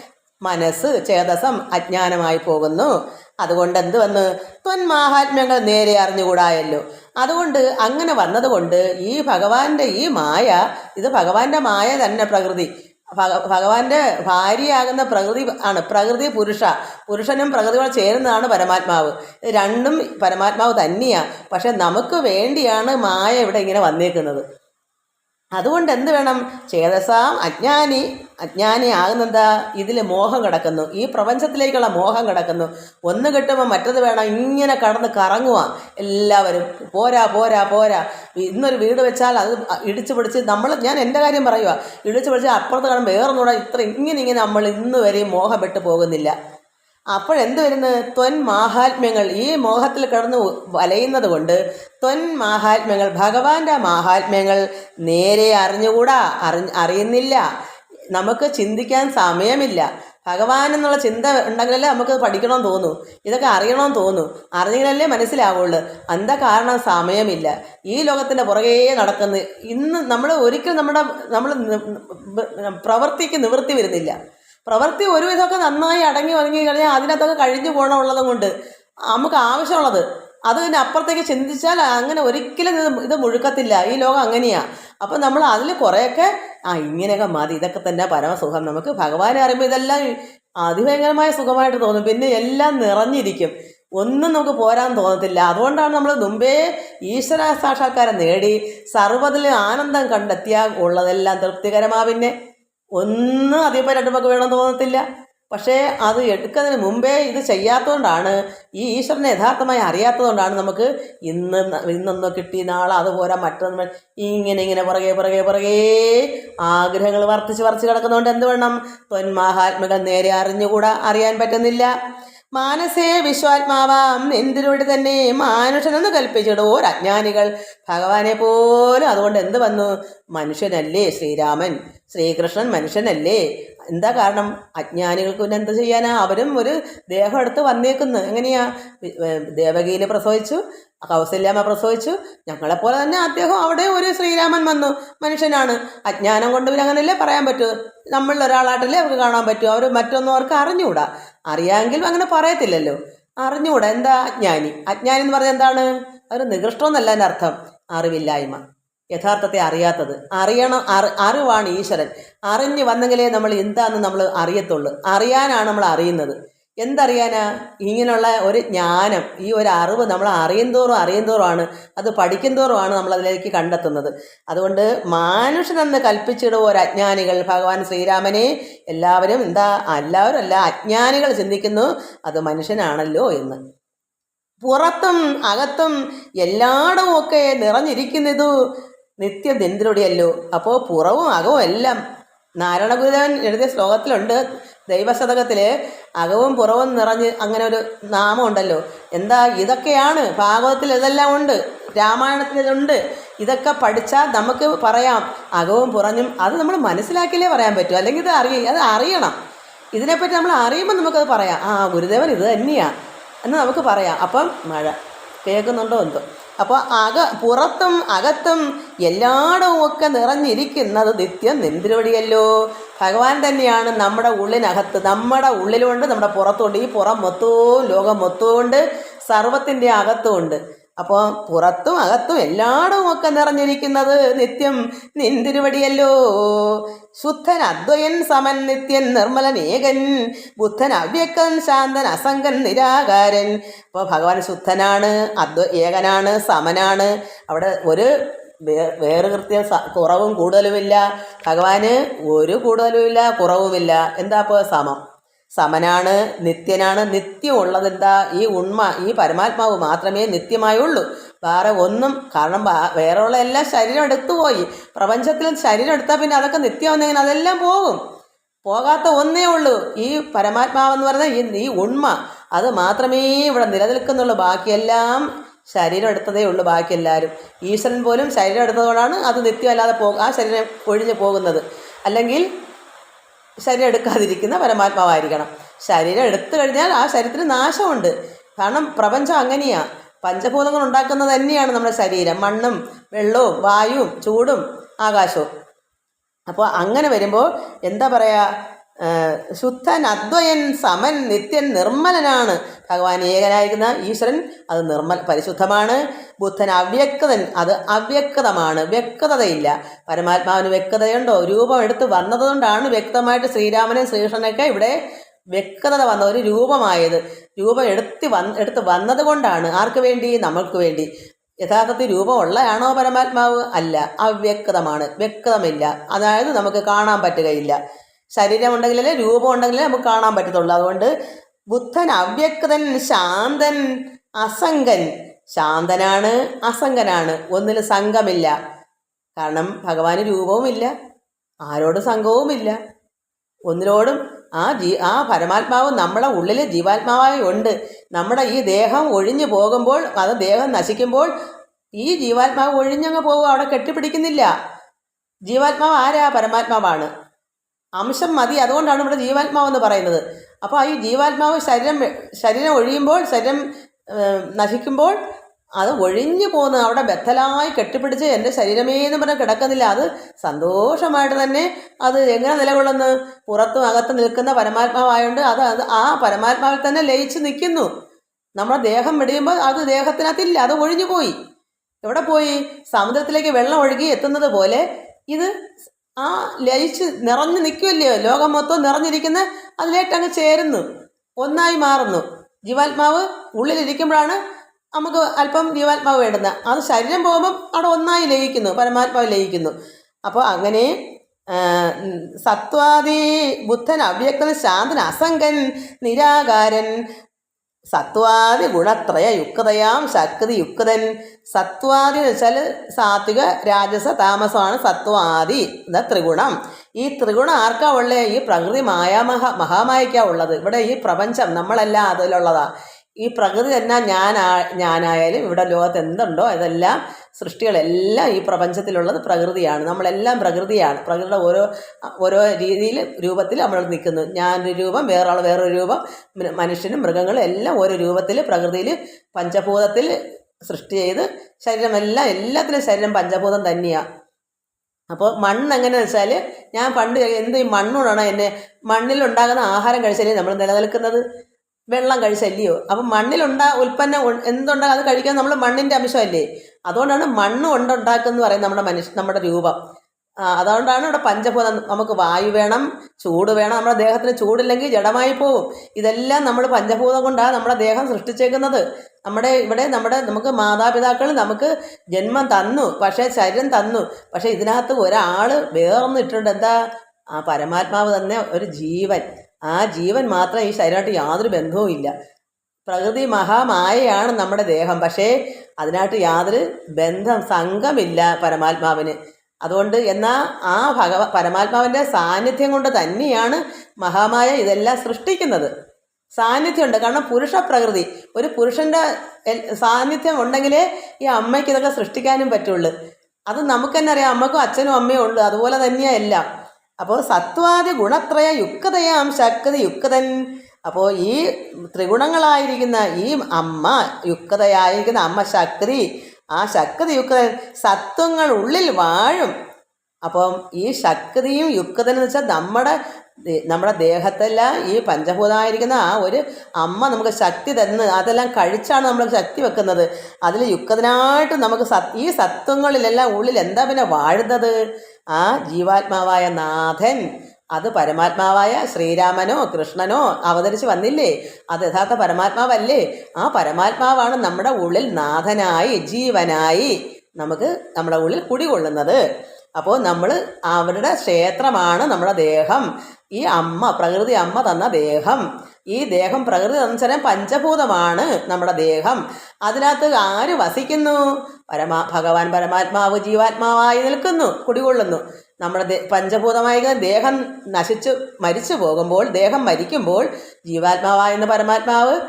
മനസ്സ് ചേതസം അജ്ഞാനമായി പോകുന്നു. അതുകൊണ്ട് എന്ത് വന്ന്? ത്വൻ മഹാത്മ്യങ്ങൾ നേരെ അറിഞ്ഞുകൂടായല്ലോ. അതുകൊണ്ട് അങ്ങനെ വന്നതുകൊണ്ട് ഈ ഭഗവാന്റെ ഈ മായ ഇത് ഭഗവാന്റെ മായ തന്നെ പ്രകൃതി. ഭഗ ഭഗവാന്റെ ഭാര്യയാകുന്ന പ്രകൃതി ആണ് പ്രകൃതി പുരുഷ. പുരുഷനും പ്രകൃതിയോട് ചേരുന്നതാണ് പരമാത്മാവ്. രണ്ടും പരമാത്മാവ് തന്നെയാണ് പക്ഷെ നമുക്ക് വേണ്ടിയാണ് മായ ഇവിടെ ഇങ്ങനെ വന്നേക്കുന്നത്. അതുകൊണ്ട് എന്ത് വേണം? ചേതസാം അജ്ഞാനി അജ്ഞാനി ആകുന്നെന്താ? ഇതിൽ മോഹം കിടക്കുന്നു. ഈ പ്രപഞ്ചത്തിലേക്കുള്ള മോഹം കിടക്കുന്നു. ഒന്ന് കിട്ടുമ്പോൾ മറ്റത് വേണം. ഇങ്ങനെ കടന്ന് കറങ്ങുക എല്ലാവരും. പോരാ പോരാ പോരാ. ഇന്നൊരു വീട് വെച്ചാൽ അത് ഇടിച്ചു പിടിച്ച് നമ്മൾ ഞാൻ എന്റെ കാര്യം പറയുക ഇടിച്ചു പിടിച്ച് അപ്പുറത്ത് കാണുമ്പോൾ വേറൊന്നുകൂടെ ഇത്ര ഇങ്ങനെ ഇങ്ങനെ നമ്മൾ ഇന്ന് വരെയും മോഹപ്പെട്ട് പോകുന്നില്ല. അപ്പോഴെന്ത് വരുന്നത് ത്വൻ മാഹാത്മ്യങ്ങൾ. ഈ മോഹത്തിൽ കിടന്ന് വലയുന്നത് കൊണ്ട് ത്വൻ മാഹാത്മ്യങ്ങൾ ഭഗവാന്റെ മാഹാത്മ്യങ്ങൾ നേരെ അറിഞ്ഞുകൂടാ അറി അറിയുന്നില്ല. നമുക്ക് ചിന്തിക്കാൻ സമയമില്ല. ഭഗവാൻ എന്നുള്ള ചിന്ത ഉണ്ടെങ്കിലല്ലേ നമുക്ക് പഠിക്കണമെന്ന് തോന്നൂ. ഇതൊക്കെ അറിയണമെന്ന് തോന്നൂ. അറിഞ്ഞെങ്കിലല്ലേ മനസ്സിലാവുള്ളൂ. എന്താ കാരണം? സമയമില്ല. ഈ ലോകത്തിന്റെ പുറകേ നടക്കുന്നു ഇന്ന് നമ്മൾ ഒരിക്കലും നമ്മുടെ നമ്മൾ പ്രവൃത്തിക്ക് നിവൃത്തി വരുന്നില്ല. പ്രവൃത്തി ഒരുവിധമൊക്കെ നന്നായി അടങ്ങി ഒതുങ്ങി കഴിഞ്ഞാൽ അതിനകത്തൊക്കെ കഴിഞ്ഞു പോകണമുള്ളത് കൊണ്ട് നമുക്ക് ആവശ്യമുള്ളത്. അത് പിന്നെ അപ്പുറത്തേക്ക് ചിന്തിച്ചാൽ അങ്ങനെ ഒരിക്കലും ഇത് ഇത് മുഴുക്കത്തില്ല. ഈ ലോകം അങ്ങനെയാ. അപ്പം നമ്മൾ അതിൽ കുറേയൊക്കെ ആ ഇങ്ങനെയൊക്കെ മതി. ഇതൊക്കെ തന്നെ പരമസുഖം. നമുക്ക് ഭഗവാനെ അറിയുമ്പോൾ ഇതെല്ലാം അതിഭയങ്കരമായ സുഖമായിട്ട് തോന്നും. പിന്നെ എല്ലാം നിറഞ്ഞിരിക്കും. ഒന്നും നമുക്ക് പോരാൻ തോന്നത്തില്ല. അതുകൊണ്ടാണ് നമ്മൾ മുമ്പേ ഈശ്വര സാക്ഷാത്കാരം നേടി സർവതിൽ ആനന്ദം കണ്ടെത്തിയാൽ ഉള്ളതെല്ലാം തൃപ്തികരമാ പിന്നെ. ഒന്നും അധികം രണ്ടുമൊക്കെ വേണമെന്ന് തോന്നത്തില്ല. പക്ഷേ അത് എടുക്കുന്നതിന് മുമ്പേ ഇത് ചെയ്യാത്തതുകൊണ്ടാണ് ഈ ഈശ്വരനെ യഥാർത്ഥമായി അറിയാത്തതുകൊണ്ടാണ് നമുക്ക് ഇന്ന് ഇന്നൊന്നോ കിട്ടി നാളെ അതുപോലെ മറ്റൊന്ന് ഇങ്ങനെ ഇങ്ങനെ പുറകെ പുറകെ പുറകേ ആഗ്രഹങ്ങൾ വർദ്ധിച്ച് വർദ്ധിച്ച് കിടക്കുന്നതുകൊണ്ട് എന്ത് വേണം? ത്വന്മാഹാത്മകൾ നേരെ അറിഞ്ഞുകൂടാ അറിയാൻ പറ്റുന്നില്ല. മാനസേ വിശ്വാത്മാവാം. എന്തിനോട് തന്നെ മാനുഷനെന്ന് കൽപ്പിച്ചിടും അജ്ഞാനികൾ ഭഗവാനെ പോലും അതുകൊണ്ട് എന്ത് വന്നു? മനുഷ്യനല്ലേ ശ്രീരാമൻ. ശ്രീകൃഷ്ണൻ മനുഷ്യനല്ലേ. എന്താ കാരണം? അജ്ഞാനികൾക്ക് പിന്നെ എന്ത് ചെയ്യാനാ? അവരും ഒരു ദേഹം എടുത്ത് വന്നേക്കുന്നു. എങ്ങനെയാ? ദേവകിയിൽ പ്രസവിച്ചു കൗസല്യാമ്മ പ്രസവിച്ചു. ഞങ്ങളെപ്പോലെ തന്നെ അദ്ദേഹം അവിടെ ഒരു ശ്രീരാമൻ വന്നു. മനുഷ്യനാണ്. അജ്ഞാനം കൊണ്ട് പിന്നെ പറയാൻ പറ്റൂ? നമ്മൾ അവർക്ക് കാണാൻ പറ്റൂ? അവർ മറ്റൊന്നും അവർക്ക് അറിഞ്ഞുകൂടാ. അറിയാമെങ്കിൽ അങ്ങനെ പറയത്തില്ലല്ലോ. അറിഞ്ഞുകൂടാ എന്താ അജ്ഞാനി? അജ്ഞാനി എന്ന് പറഞ്ഞാൽ എന്താണ്? ഒരു നികൃഷ്ടമെന്നല്ല എന്റെ അർത്ഥം. അറിവില്ലായ്മ. യഥാർത്ഥത്തെ അറിയാത്തത്. അറിയണം അറി അറിവാണ് ഈശ്വരൻ. അറിഞ്ഞു വന്നെങ്കിലേ നമ്മൾ എന്താണെന്ന് നമ്മൾ അറിയത്തുള്ളൂ. അറിയാനാണ് നമ്മൾ അറിയുന്നത്. എന്തറിയാനാ? ഇങ്ങനെയുള്ള ഒരു ജ്ഞാനം ഈ ഒരു അറിവ് നമ്മൾ അറിയുന്തോറും അറിയുന്തോറുമാണ് അത് പഠിക്കുന്തോറുമാണ് നമ്മൾ അതിലേക്ക് കണ്ടെത്തുന്നത്. അതുകൊണ്ട് മാനുഷനെന്ന് കൽപ്പിച്ചിടുവോ ഒരു അജ്ഞാനികൾ? ഭഗവാൻ ശ്രീരാമനെ എല്ലാവരും എന്താ എല്ലാവരും അല്ല അജ്ഞാനികൾ ചിന്തിക്കുന്നു അത് മനുഷ്യനാണല്ലോ എന്ന്. പുറത്തും അകത്തും എല്ലായിടവും ഒക്കെ നിറഞ്ഞിരിക്കുന്നത് നിത്യം നിന്ദ്രൊടിയല്ലോ അപ്പോൾ പുറവും അകവും എല്ലാം നാരായണ ഗുരുദേവൻ എഴുതിയ ശ്ലോകത്തിലുണ്ട് ദൈവശതകത്തിൽ അകവും പുറവും നിറഞ്ഞ് അങ്ങനെ ഒരു നാമം ഉണ്ടല്ലോ. എന്താ? ഇതൊക്കെയാണ് ഭാഗവത്തിൽ ഇതെല്ലാം ഉണ്ട്. രാമായണത്തിൽ ഇതുണ്ട്. ഇതൊക്കെ പഠിച്ചാൽ നമുക്ക് പറയാം. അകവും പുറഞ്ഞും അത് നമ്മൾ മനസ്സിലാക്കിയില്ലേ പറയാൻ പറ്റൂ. അല്ലെങ്കിൽ ഇത് അറിയ അത് അറിയണം. ഇതിനെപ്പറ്റി നമ്മൾ അറിയുമ്പോൾ നമുക്കത് പറയാം. ആ ഗുരുദേവൻ ഇത് തന്നെയാണ് എന്ന് നമുക്ക് പറയാം. അപ്പം മഴ. കേൾക്കുന്നുണ്ടോ എന്തോ? അപ്പോൾ അക പുറത്തും അകത്തും എല്ലായിടവും ഒക്കെ നിറഞ്ഞിരിക്കുന്നത് നിത്യം നിന്ദ്രവടിയല്ലോ ഭഗവാൻ തന്നെയാണ് നമ്മുടെ ഉള്ളിനകത്ത് നമ്മുടെ ഉള്ളിലുണ്ട് നമ്മുടെ പുറത്തുണ്ട്. ഈ പുറം മൊത്തവും ലോകം മൊത്തവും ഉണ്ട് സർവത്തിന്റെ അകത്തുമുണ്ട് അപ്പോൾ പുറത്തും അകത്തും എല്ലായിടവും ഒക്കെ നിറഞ്ഞിരിക്കുന്നത് നിത്യം നിന്തിരുവടിയല്ലോ. ശുദ്ധൻ അദ്വയൻ സമൻ നിത്യൻ നിർമ്മലൻ ഏകൻ ബുദ്ധൻ അവ്യക്തൻ ശാന്തൻ അസംഗൻ നിരാകാരൻ. അപ്പോൾ ഭഗവാൻ ശുദ്ധനാണ് അദ്വ ഏകനാണ് സമനാണ്. അവിടെ ഒരു വേറെ കുറവും കൂടുതലുമില്ല. ഭഗവാന് ഒരു കൂടുതലുമില്ല കുറവുമില്ല. എന്താ അപ്പോൾ സമം? സമനാണ് നിത്യനാണ്. നിത്യം എന്താ ഈ ഉണ്മ ഈ പരമാത്മാവ് മാത്രമേ നിത്യമായുള്ളൂ. വേറെ ഒന്നും കാരണം വേറെയുള്ള എല്ലാം ശരീരം എടുത്തുപോയി പ്രപഞ്ചത്തിൽ ശരീരം എടുത്താൽ പിന്നെ അതൊക്കെ നിത്യമാകുന്നെങ്കിൽ അതെല്ലാം പോകും. പോകാത്ത ഒന്നേ ഉള്ളൂ. ഈ പരമാത്മാവെന്ന് പറഞ്ഞാൽ ഈ ഈ ഉണ്മ. അത് മാത്രമേ ഇവിടെ നിലനിൽക്കുന്നുള്ളൂ. ബാക്കിയെല്ലാം ശരീരം എടുത്തതേ ഉള്ളൂ. ബാക്കി എല്ലാവരും ഈശ്വരൻ പോലും ശരീരം എടുത്തതുകൊണ്ടാണ് അത് നിത്യമല്ലാതെ പോ ആ ശരീരം ഒഴിഞ്ഞു പോകുന്നത്. അല്ലെങ്കിൽ ശരീരം എടുക്കാതിരിക്കുന്ന പരമാത്മാവായിരിക്കണം. ശരീരം എടുത്തു കഴിഞ്ഞാൽ ആ ശരീരത്തിന് നാശമുണ്ട്. കാരണം പ്രപഞ്ചം അങ്ങനെയാണ് പഞ്ചഭൂതങ്ങൾ ഉണ്ടാക്കുന്നത് തന്നെയാണ് നമ്മുടെ ശരീരം. മണ്ണും വെള്ളവും വായുവും ചൂടും ആകാശവും. അപ്പോൾ അങ്ങനെ വരുമ്പോൾ എന്താ പറയുക ശുദ്ധൻ അദ്വയൻ സമൻ നിത്യൻ നിർമ്മലനാണ്. ഭഗവാൻ ഏകനായിരിക്കുന്ന ഈശ്വരൻ അത് നിർമ്മൽ പരിശുദ്ധമാണ്. ബുദ്ധൻ അവ്യക്തൻ അത് അവ്യക്തമാണ്. വ്യക്തതയില്ല. പരമാത്മാവിന് വ്യക്തതയുണ്ടോ? രൂപം എടുത്ത് വന്നതുകൊണ്ടാണ് വ്യക്തമായിട്ട് ശ്രീരാമനും ശ്രീകൃഷ്ണനൊക്കെ ഇവിടെ വ്യക്തത വന്ന ഒരു രൂപമായത്. രൂപം എടുത്ത് വന്ന് എടുത്ത് വന്നത് കൊണ്ടാണ് ആർക്ക് വേണ്ടി? നമ്മൾക്ക് വേണ്ടി. യഥാർത്ഥത്തിൽ രൂപമുള്ളയാണോ പരമാത്മാവ്? അല്ല. അവ്യക്തമാണ്. വ്യക്തമില്ല. അതായത് നമുക്ക് കാണാൻ പറ്റുകയില്ല. ശരീരം ഉണ്ടെങ്കിലല്ലേ രൂപം ഉണ്ടെങ്കിലേ നമുക്ക് കാണാൻ പറ്റത്തുള്ളൂ. അതുകൊണ്ട് ബുദ്ധൻ അവ്യക്തൻ ശാന്തൻ അസംഗൻ. ശാന്തനാണ് അസംഗനാണ്. ഒന്നിൽ സംഘമില്ല. കാരണം ഭഗവാന് രൂപവുമില്ല. ആരോട് സംഘവുമില്ല. ഒന്നിനോടും ആ ജീ ആ പരമാത്മാവ് നമ്മുടെ ഉള്ളിൽ ജീവാത്മാവായി ഉണ്ട്. നമ്മുടെ ഈ ദേഹം ഒഴിഞ്ഞു പോകുമ്പോൾ അത് ദേഹം നശിക്കുമ്പോൾ ഈ ജീവാത്മാവ് ഒഴിഞ്ഞങ്ങ് പോകും. അവിടെ കെട്ടിപ്പിടിക്കുന്നില്ല. ജീവാത്മാവ് ആരാ? പരമാത്മാവാണ്. അംശം മതി. അതുകൊണ്ടാണ് ഇവിടെ ജീവാത്മാവ് എന്ന് പറയുന്നത്. അപ്പോൾ ഈ ജീവാത്മാവ് ശരീരം ശരീരം ഒഴിയുമ്പോൾ ശരീരം നശിക്കുമ്പോൾ അത് ഒഴിഞ്ഞു പോകുന്നത് അവിടെ ബദ്ധലായി കെട്ടിപ്പിടിച്ച് എന്റെ ശരീരമേ എന്ന് പറഞ്ഞാൽ കിടക്കുന്നില്ല. അത് സന്തോഷമായിട്ട് തന്നെ അത് എങ്ങനെ നിലകൊള്ളുന്നു? പുറത്തും അകത്ത് നിൽക്കുന്ന പരമാത്മാവായതുകൊണ്ട് അത് അത് ആ പരമാത്മാവിൽ തന്നെ ലയിച്ച് നിൽക്കുന്നു. നമ്മുടെ ദേഹം വെടിയുമ്പോൾ അത് ദേഹത്തിനകത്തില്ല. അത് ഒഴിഞ്ഞു പോയി. എവിടെ പോയി? സമുദ്രത്തിലേക്ക് വെള്ളം ഒഴുകി എത്തുന്നത് പോലെ ഇത് ആ ലയിച്ച് നിറഞ്ഞു നിൽക്കുമല്ലയോ ലോകം മൊത്തം നിറഞ്ഞിരിക്കുന്ന അതിലേട്ടങ്ങ് ചേരുന്നു. ഒന്നായി മാറുന്നു. ജീവാത്മാവ് ഉള്ളിലിരിക്കുമ്പോഴാണ് നമുക്ക് അല്പം ജീവാത്മാവ് വേണ്ടുന്നത്. അത് ശരീരം പോകുമ്പം അവിടെ ഒന്നായി ലയിക്കുന്നു. പരമാത്മാവ് ലയിക്കുന്നു. അപ്പോൾ അങ്ങനെ സത്വാദി ബുദ്ധൻ അവ്യക്തൻ ശാന്തൻ അസംഗൻ നിരാകാരൻ സത്വാദി ഗുണത്രയ യുക്തയാം ശക്തി യുക്തൻ. സത്വാദി എന്ന് വെച്ചാൽ സാത്വിക രാജസ താമസമാണ് സത്വാദി എന്ന ത്രിഗുണം. ഈ ത്രിഗുണം ആർക്കാ ഉള്ളത് ഈ പ്രകൃതി മായാമഹ മഹാമായിക്കാ ഉള്ളത്. ഇവിടെ ഈ പ്രപഞ്ചം നമ്മളല്ല അതിലുള്ളതാ. ഈ പ്രകൃതി തന്നെ ഞാനാ ഞാനായാലും ഇവിടെ ലോകത്ത് എന്തുണ്ടോ? ഇതെല്ലാം സൃഷ്ടികളെല്ലാം ഈ പ്രപഞ്ചത്തിലുള്ളത് പ്രകൃതിയാണ്. നമ്മളെല്ലാം പ്രകൃതിയാണ്. പ്രകൃതിയുടെ ഓരോ ഓരോ രീതിയിൽ രൂപത്തിൽ നമ്മൾ നിൽക്കുന്നു. ഞാനൊരു രൂപം വേറൊരാൾ വേറൊരു രൂപം മനുഷ്യനും മൃഗങ്ങളും എല്ലാം ഓരോ രൂപത്തിൽ പ്രകൃതിയിൽ പഞ്ചഭൂതത്തിൽ സൃഷ്ടി ചെയ്ത് ശരീരമെല്ലാം എല്ലാത്തിനും ശരീരം പഞ്ചഭൂതം തന്നെയാണ് അപ്പോൾ മണ്ണ് എങ്ങനെയാണെന്ന് വെച്ചാൽ ഞാൻ പണ്ട് എന്ത് ഈ മണ്ണോടാണ് എന്നെ മണ്ണിലുണ്ടാകുന്ന ആഹാരം കഴിച്ചല്ലേ നമ്മൾ നിലനിൽക്കുന്നത്? വെള്ളം കഴിച്ചല്ലയോ? അപ്പം മണ്ണിലുണ്ടാ ഉൽപ്പന്നം എന്തുണ്ടാകും അത് കഴിക്കാൻ നമ്മൾ മണ്ണിന്റെ അംശമല്ലേ? അതുകൊണ്ടാണ് മണ്ണ് കൊണ്ടുണ്ടാക്കുന്ന പറയുന്നത് നമ്മുടെ മനുഷ്യ നമ്മുടെ രൂപം. അതുകൊണ്ടാണ് ഇവിടെ പഞ്ചഭൂതം നമുക്ക് വായു വേണം ചൂട് വേണം നമ്മുടെ ദേഹത്തിന് ചൂടില്ലെങ്കിൽ ജഡമായി പോവും. ഇതെല്ലാം നമ്മൾ പഞ്ചഭൂതം കൊണ്ടാണ് നമ്മുടെ ദേഹം സൃഷ്ടിച്ചേക്കുന്നത്. നമ്മുടെ ഇവിടെ നമ്മുടെ നമുക്ക് മാതാപിതാക്കൾ നമുക്ക് ജന്മം തന്നു പക്ഷേ ശരീരം തന്നു. പക്ഷേ ഇതിനകത്ത് ഒരാൾ വേർന്നിട്ടുണ്ട്. എന്താ? ആ പരമാത്മാവ് തന്നെ ഒരു ജീവൻ. ആ ജീവൻ മാത്രം ഈ ശരീരമായിട്ട് യാതൊരു ബന്ധവും ഇല്ല പ്രകൃതി മഹാമായയാണ് നമ്മുടെ ദേഹം. പക്ഷേ അതിനായിട്ട് യാതൊരു ബന്ധം സംഘമില്ല പരമാത്മാവിന്. അതുകൊണ്ട് എന്നാൽ ആ ഭഗവ പരമാത്മാവിന്റെ സാന്നിധ്യം കൊണ്ട് തന്നെയാണ് മഹാമായ ഇതെല്ലാം സൃഷ്ടിക്കുന്നത്. സാന്നിധ്യമുണ്ട്. കാരണം പുരുഷ പ്രകൃതി ഒരു പുരുഷന്റെ സാന്നിധ്യം ഉണ്ടെങ്കിലേ ഈ അമ്മയ്ക്ക് ഇതൊക്കെ സൃഷ്ടിക്കാനും പറ്റുള്ളൂ. അത് നമുക്ക് തന്നെ അറിയാം. അമ്മക്കും അച്ഛനും അമ്മയും ഉള്ളു അതുപോലെ തന്നെയാണ് എല്ലാം. അപ്പോൾ സത്വാദി ഗുണത്രയ യുക്തയാം ശക്തി യുക്തൻ അപ്പോൾ ഈ ത്രിഗുണങ്ങളായിരിക്കുന്ന ഈ അമ്മ യുക്തതയായിരിക്കുന്ന അമ്മ ശക്തി ആ ശക്തി യുക്ത സത്വങ്ങൾ ഉള്ളിൽ വാഴും. അപ്പം ഈ ശക്തിയും യുക്തനും എന്ന് വെച്ചാൽ നമ്മുടെ നമ്മുടെ ദേഹത്തെല്ലാം ഈ പഞ്ചഭൂതമായിരിക്കുന്ന ആ ഒരു അമ്മ നമുക്ക് ശക്തി തന്ന് അതെല്ലാം കഴിച്ചാണ് നമ്മൾ ശക്തി വെക്കുന്നത്. അതിൽ യുക്തനായിട്ട് നമുക്ക് സത് ഈ സത്വങ്ങളിലെല്ലാം ഉള്ളിൽ എന്താ പിന്നെ വാഴുന്നത്? ആ ജീവാത്മാവായ നാഥൻ അത് പരമാത്മാവായ ശ്രീരാമനോ കൃഷ്ണനോ അവതരിച്ച് വന്നില്ലേ? അത് യഥാർത്ഥ പരമാത്മാവല്ലേ? ആ പരമാത്മാവാണ് നമ്മുടെ ഉള്ളിൽ നാഥനായി ജീവനായി നമുക്ക് നമ്മുടെ ഉള്ളിൽ കുടികൊള്ളുന്നത്. അപ്പോൾ നമ്മൾ അവരുടെ ക്ഷേത്രമാണ് നമ്മുടെ ദേഹം. ഈ അമ്മ പ്രകൃതി അമ്മ തന്ന ദേഹം. ഈ ദേഹം പ്രകൃതി തന്ന പഞ്ചഭൂതമാണ് നമ്മുടെ ദേഹം. അതിനകത്ത് ആര് വസിക്കുന്നു? പരമാ ഭഗവാൻ പരമാത്മാവ് ജീവാത്മാവായി നിൽക്കുന്നു കുടികൊള്ളുന്നു. നമ്മുടെ പഞ്ചഭൂതമായ ദേഹം നശിച്ചു മരിച്ചു പോകുമ്പോൾ ദേഹം മരിക്കുമ്പോൾ ജീവാത്മാവായിരുന്ന പരമാത്മാവ്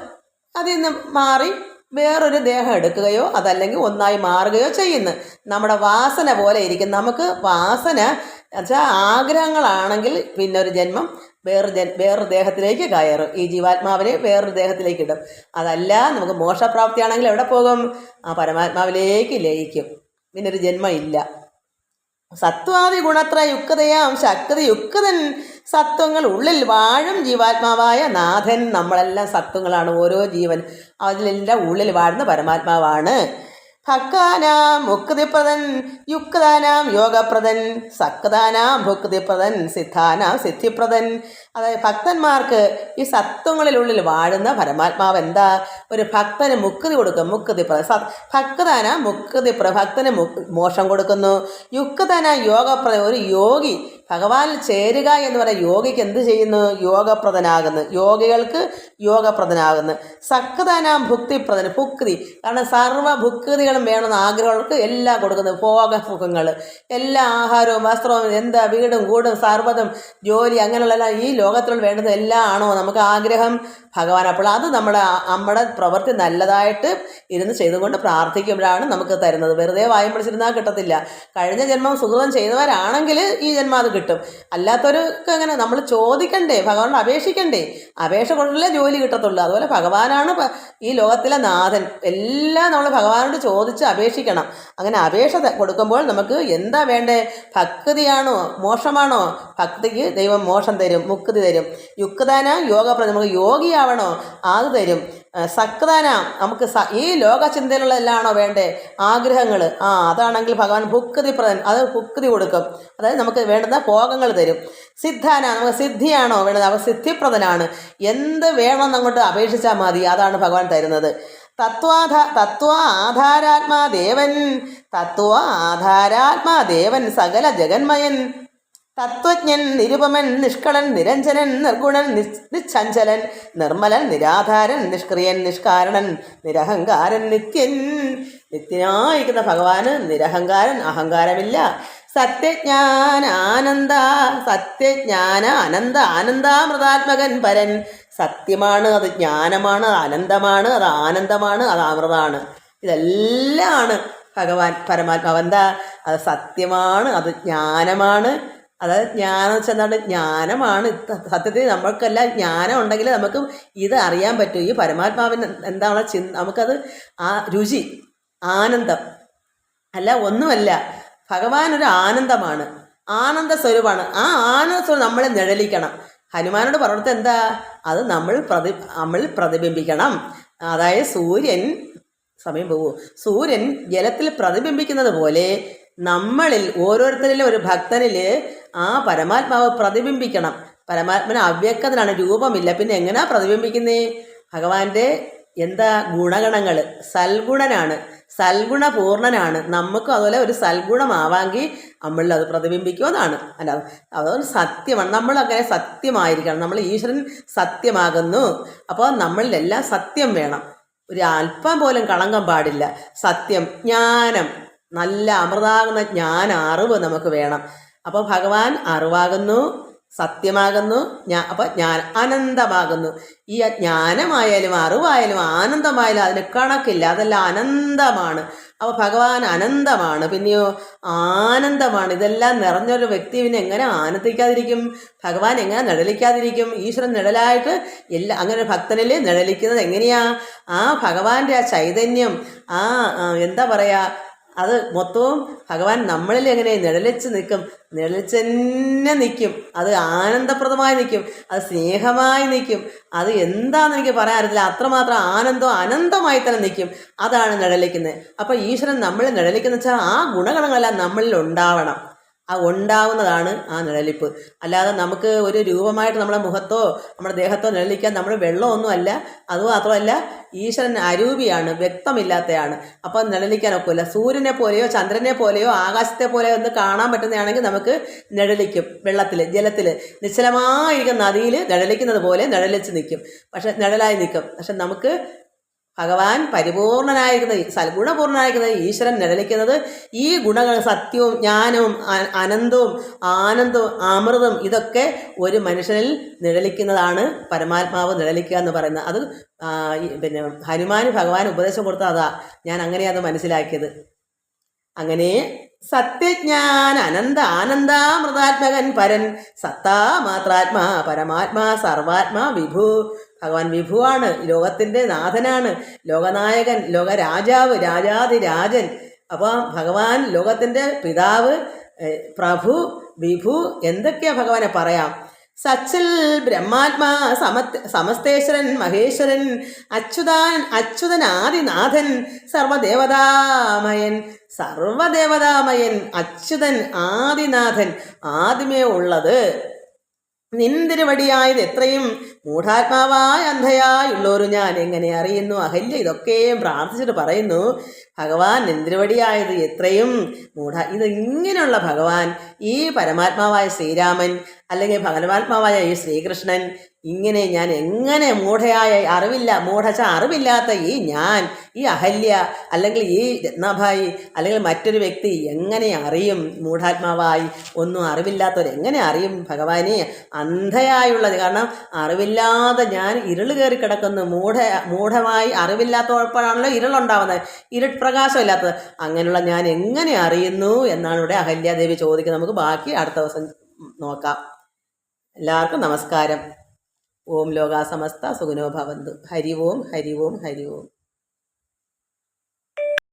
അതിൽ നിന്ന് മാറി വേറൊരു ദേഹം എടുക്കുകയോ അതല്ലെങ്കിൽ ഒന്നായി മാറുകയോ ചെയ്യുന്നു. നമ്മുടെ വാസന പോലെ ഇരിക്കും. നമുക്ക് വാസന വെച്ചാൽ ആഗ്രഹങ്ങളാണെങ്കിൽ പിന്നെ ഒരു ജന്മം വേറൊരു ജൻ വേറൊരു ദേഹത്തിലേക്ക് കയറും. ഈ ജീവാത്മാവിനെ വേറൊരു ദേഹത്തിലേക്ക് ഇടും. അതല്ല നമുക്ക് മോക്ഷപ്രാപ്തിയാണെങ്കിൽ എവിടെ പോകും? ആ പരമാത്മാവിലേക്ക് ലയിക്കും. പിന്നെ ഒരു ജന്മം ഇല്ല. സത്വാദി ഗുണത്ര യുക്തയാം ശക്തി യുക്തൻ സത്വങ്ങൾ ഉള്ളിൽ വാഴും ജീവാത്മാവായ നാഥൻ. നമ്മളെല്ലാം സത്വങ്ങളാണ് ഓരോ ജീവൻ അതിലെല്ലാം ഉള്ളിൽ വാഴുന്ന പരമാത്മാവാണ്. ഭക്താനാം മുക്തിപ്രദൻ യുക്താനാം യോഗപ്രദൻ സക്താനാം ഭുക്തിപ്രദൻ സിദ്ധാനാം സിദ്ധിപ്രദൻ. അതായത് ഭക്തന്മാർക്ക് ഈ സത്വങ്ങളിലുള്ളിൽ വാഴുന്ന പരമാത്മാവ് എന്താ? ഒരു ഭക്തന് മുക്തി കൊടുക്കും മുക്തി പ്ര ഭക്തന മുക്തി പ്ര ഭക്തന് മോക്ഷം കൊടുക്കുന്നു. യുക്തന യോഗപ്രദ ഒരു യോഗി ഭഗവാനിൽ ചേരുക എന്ന് പറയുന്ന യോഗിക്ക് എന്ത് ചെയ്യുന്നു? യോഗപ്രദനാകുന്നു. യോഗികൾക്ക് യോഗപ്രദനാകുന്നു. സക്തനാം ഭുക്തിപ്രദന ഭുക്തി. കാരണം സർവ ഭുക്തികളും വേണമെന്ന് ആഗ്രഹങ്ങൾക്ക് എല്ലാം കൊടുക്കുന്നു. ഭോഗസുഖങ്ങൾ എല്ലാ ആഹാരവും വസ്ത്രവും എന്താ? വീടും കൂടും സർവതും ജോലി അങ്ങനെയുള്ള ഈ ലോകത്തിൽ വേണ്ടത് എല്ലാം ആണോ? നമുക്ക് ആഗ്രഹം ഭഗവാൻ അപ്പോൾ അത് നമ്മുടെ നമ്മുടെ പ്രവൃത്തി നല്ലതായിട്ട് ഇരുന്ന് ചെയ്തുകൊണ്ട് പ്രാർത്ഥിക്കുമ്പോഴാണ് നമുക്ക് തരുന്നത്. വെറുതെ വായും പിടിച്ചിരുന്നാൽ കിട്ടത്തില്ല. കഴിഞ്ഞ ജന്മം സുഹൃതം ചെയ്തവരാണെങ്കിൽ ഈ ജന്മം അത് കിട്ടും. അല്ലാത്തവർക്ക് അങ്ങനെ നമ്മൾ ചോദിക്കണ്ടേ ഭഗവാനോട് അപേക്ഷിക്കണ്ടേ? അപേക്ഷ കൊണ്ടല്ലേ ജോലി കിട്ടത്തുള്ളൂ. അതുപോലെ ഭഗവാനാണ് ഈ ലോകത്തിലെ നാഥൻ. എല്ലാം നമ്മൾ ഭഗവാനോട് ചോദിച്ച് അപേക്ഷിക്കണം. അങ്ങനെ അപേക്ഷ കൊടുക്കുമ്പോൾ നമുക്ക് എന്താ വേണ്ടേ? ഭക്തിയാണോ? മോക്ഷമാണോ? ഭക്തിക്ക് ദൈവം മോക്ഷം തരും. മുക്തി തരും. യുക്തദാന യോഗപ്രദം നമുക്ക് യോഗിയാവണോ? അത് തരും. സക്തദാന നമുക്ക് ഈ ലോക എല്ലാണോ വേണ്ടേ? ആഗ്രഹങ്ങൾ. ആ അതാണെങ്കിൽ ഭഗവാൻ ഭുക്തി പ്രദൻ അത് ഭുക്തി കൊടുക്കും. അതായത് നമുക്ക് വേണ്ടുന്ന ഭോഗങ്ങൾ തരും. സിദ്ധാന നമുക്ക് സിദ്ധിയാണോ വേണ്ടത്? അവ സിദ്ധിപ്രദനാണ്. എന്ത് വേണമെന്ന് അങ്ങോട്ട് അപേക്ഷിച്ചാൽ മതി. അതാണ് ഭഗവാൻ തരുന്നത്. തത്വാധാ തത്വ ആധാരാത്മാ ദേവൻ തത്വ ആധാരാത്മാ ദേവൻ സകല ജഗന്മയൻ. തത്വജ്ഞൻ നിരുപമൻ നിഷ്കളൻ നിരഞ്ജനൻ നിർഗുണൻ നിശ്ചഞ്ചലൻ നിർമ്മലൻ നിരാധാരൻ നിഷ്ക്രിയൻ നിഷ്കാരണൻ നിരഹങ്കാരൻ നിത്യൻ. നിത്യനായിരിക്കുന്ന ഭഗവാന് നിരഹങ്കാരൻ അഹങ്കാരമില്ല. സത്യജ്ഞാന ആനന്ദ സത്യജ്ഞാന അനന്ത ആനന്ദാമൃതാത്മകൻ പരൻ. സത്യമാണ് അത് ജ്ഞാനമാണ് അത് അനന്തമാണ് അത് ആനന്ദമാണ് അത് അമൃതാണ്. ഇതെല്ലാമാണ് ഭഗവാൻ പരമാത്മാവ് എന്താ അത് സത്യമാണ് അത് ജ്ഞാനമാണ്. അതായത് ജ്ഞാനം എന്താണ് ജ്ഞാനമാണ്. സത്യത്തിൽ നമ്മൾക്കെല്ലാം ജ്ഞാനം ഉണ്ടെങ്കിൽ നമുക്ക് ഇത് അറിയാൻ പറ്റും. ഈ പരമാത്മാവിന് എന്താണ് ചി നമുക്കത് ആ രുചി ആനന്ദം. അല്ല ഒന്നുമല്ല. ഭഗവാൻ ഒരു ആനന്ദമാണ്. ആനന്ദ സ്വരൂപമാണ്. ആ ആനന്ദ സ്വരൂപം നമ്മളെ നിഴലിക്കണം. ഹനുമാനോട് പറഞ്ഞത് എന്താ? അത് നമ്മൾ പ്രതി നമ്മൾ പ്രതിബിംബിക്കണം. അതായത് സൂര്യൻ സമയം പോകൂ സൂര്യൻ ജലത്തിൽ പ്രതിബിംബിക്കുന്നത് പോലെ നമ്മളിൽ ഓരോരുത്തരിലും ഒരു ഭക്തനിൽ ആ പരമാത്മാവ് പ്രതിബിംബിക്കണം. പരമാത്മന് അവ്യക്തനാണ് രൂപമില്ല. പിന്നെ എങ്ങനെയാ പ്രതിബിംബിക്കുന്നേ? ഭഗവാന്റെ എന്താ ഗുണഗണങ്ങൾ സൽഗുണനാണ്. സൽഗുണപൂർണനാണ്. നമുക്കും അതുപോലെ ഒരു സൽഗുണമാവാമെങ്കിൽ നമ്മളിൽ അത് പ്രതിബിംബിക്കുമെന്നാണ്. അല്ല അതൊരു സത്യമാണ്. നമ്മൾ അങ്ങനെ സത്യമായിരിക്കണം. നമ്മൾ ഈശ്വരൻ സത്യമാകുന്നു. അപ്പോൾ നമ്മളിലെല്ലാം സത്യം വേണം. ഒരു അല്പം പോലും കളങ്കം പാടില്ല. സത്യം ജ്ഞാനം നല്ല അമൃതാകുന്ന ജ്ഞാന അറിവ് നമുക്ക് വേണം. അപ്പോൾ ഭഗവാൻ അറിവാകുന്നു സത്യമാകുന്നു ഞാ അപ്പോൾ ജ്ഞാന അനന്തമാകുന്നു. ഈ ജ്ഞാനമായാലും അറിവായാലും ആനന്ദമായാലും അതിന് കണക്കില്ല. അതെല്ലാം അനന്തമാണ്. അപ്പോൾ ഭഗവാൻ അനന്തമാണ്. പിന്നെയോ ആനന്ദമാണ്. ഇതെല്ലാം നിറഞ്ഞൊരു വ്യക്തി പിന്നെ എങ്ങനെ ആനന്ദിക്കാതിരിക്കും? ഭഗവാൻ എങ്ങനെ നിഴലിക്കാതിരിക്കും? ഈശ്വരൻ നിഴലായിട്ട് എല്ലാ അങ്ങനെ ഭക്തനിൽ നിഴലിക്കുന്നത് എങ്ങനെയാ? ആ ഭഗവാന്റെ ആ ചൈതന്യം ആ എന്താ പറയുക അത് മൊത്തവും ഭഗവാൻ നമ്മളിൽ എങ്ങനെ നിഴലിച്ച് നിൽക്കും നിഴലിച്ച് തന്നെ നിൽക്കും. അത് ആനന്ദപ്രദമായി നിൽക്കും അത് സ്നേഹമായി നിൽക്കും. അത് എന്താണെന്ന് എനിക്ക് പറയാൻ അറിയില്ല അത്രമാത്രം ആനന്ദം അനന്തമായി തന്നെ നിൽക്കും. അതാണ് നിഴലിക്കുന്നത്. അപ്പോൾ ഈശ്വരൻ നമ്മളിൽ നിഴലിക്കുന്ന വെച്ചാൽ ആ ഗുണഗണങ്ങളെല്ലാം നമ്മളിൽ ഉണ്ടാവണം. ആ ഉണ്ടാവുന്നതാണ് ആ നിഴലിപ്പ്. അല്ലാതെ നമുക്ക് ഒരു രൂപമായിട്ട് നമ്മുടെ മുഖത്തോ നമ്മുടെ ദേഹത്തോ നിഴലിക്കാൻ നമ്മൾ വെള്ളമൊന്നുമല്ല. അതുമാത്രമല്ല ഈശ്വരൻ അരൂപിയാണ് വ്യക്തമില്ലാത്തയാണ്. അപ്പം നിഴലിക്കാൻ ഒക്കില്ല സൂര്യനെ പോലെയോ ചന്ദ്രനെ പോലെയോ ആകാശത്തെ പോലെയോ ഒന്ന് കാണാൻ പറ്റുന്നതാണെങ്കിൽ നമുക്ക് നിഴലിക്കും വെള്ളത്തിൽ ജലത്തിൽ നിശ്ചലമായിരിക്കുന്ന നദിയിൽ നിഴലിക്കുന്നത് പോലെ നിഴലിച്ച് നിൽക്കും. പക്ഷെ നിഴലായി നിൽക്കും. പക്ഷെ നമുക്ക് ഭഗവാൻ പരിപൂർണനായിരിക്കുന്നത് സൽഗുണപൂർണനായിരിക്കുന്നത് ഈശ്വരൻ നിഴലിക്കുന്നത് ഈ ഗുണങ്ങൾ സത്യവും ജ്ഞാനവും അനന്തവും ആനന്ദവും അമൃതം ഇതൊക്കെ ഒരു മനുഷ്യനിൽ നിഴലിക്കുന്നതാണ് പരമാത്മാവ് നിഴലിക്കുക എന്ന് പറയുന്നത്. അത് പിന്നെ ഹനുമാൻ ഭഗവാൻ ഉപദേശം കൊടുത്ത അതാ. ഞാൻ അങ്ങനെയാണ് മനസ്സിലാക്കിയത്. അങ്ങനെ സത്യജ്ഞാന അനന്ത ആനന്ദാമൃതാത്മകൻ പരൻ സത്താ മാത്രാത്മാ പരമാത്മാ സർവാത്മാ വിഭു ഭഗവാൻ വിഭുവാണ് ലോകത്തിന്റെ നാഥനാണ് ലോകനായകൻ ലോകരാജാവ് രാജാതിരാജൻ അപ്പോൾ ഭഗവാൻ ലോകത്തിന്റെ പിതാവ് പ്രഭു വിഭു എന്തൊക്കെയാ ഭഗവാനെ പറയാം? സച്ചൽ ബ്രഹ്മാത്മാ സമത് സമസ്തേശ്വരൻ മഹേശ്വരൻ അച്യുതാൻ അച്യുതനാദിനാഥൻ സർവദേവതാമയൻ സർവദേവതാമയൻ അച്യുതൻ ആദിനാഥൻ. ആദ്യമേ ഉള്ളത് നിന്തിരുവടിയായത് എത്രയും മൂഢാത്മാവായ അന്ധയായുള്ളൊരു ഞാൻ എങ്ങനെ അറിയുന്നു? അഹല്യ ഇതൊക്കെയും പ്രാർത്ഥിച്ചിട്ട് പറയുന്നു. ഭഗവാൻ നെന്തിരുവടിയായത് എത്രയും മൂഢാ ഇത് ഇങ്ങനെയുള്ള ഭഗവാൻ ഈ പരമാത്മാവായ ശ്രീരാമൻ അല്ലെങ്കിൽ പരമാത്മാവായ ഈ ശ്രീകൃഷ്ണൻ ഇങ്ങനെ ഞാൻ എങ്ങനെ മൂഢയായ അറിവില്ല മൂഢച്ച അറിവില്ലാത്ത ഈ ഞാൻ ഈ അഹല്യ അല്ലെങ്കിൽ ഈ രത്നാഭായി അല്ലെങ്കിൽ മറ്റൊരു വ്യക്തി എങ്ങനെ അറിയും? മൂഢാത്മാവായി ഒന്നും അറിവില്ലാത്തവർ എങ്ങനെ അറിയും? ഭഗവാനെ അന്ധയായുള്ളത് കാരണം അറിവില്ലാതെ ഞാൻ ഇരുൾ കയറി കിടക്കുന്നു. മൂഢ മൂഢമായി അറിവില്ലാത്തപ്പോഴാണല്ലോ ഇരുളുണ്ടാവുന്നത്. ഇരുട്ട് ഇല്ലാത്തത് അങ്ങനെയുള്ള ഞാൻ എങ്ങനെ അറിയുന്നു എന്നാണ് ഇവിടെ അഹല്യാദേവി ചോദിക്കുന്നത്. നമുക്ക് ബാക്കി അടുത്ത ദിവസം നോക്കാം. എല്ലാവർക്കും നമസ്കാരം. ഓം ലോകാസമസ്ത സുഖനോ ഭവന്തു. ഹരി ഓം ഹരി ഓം ഹരി ഓം.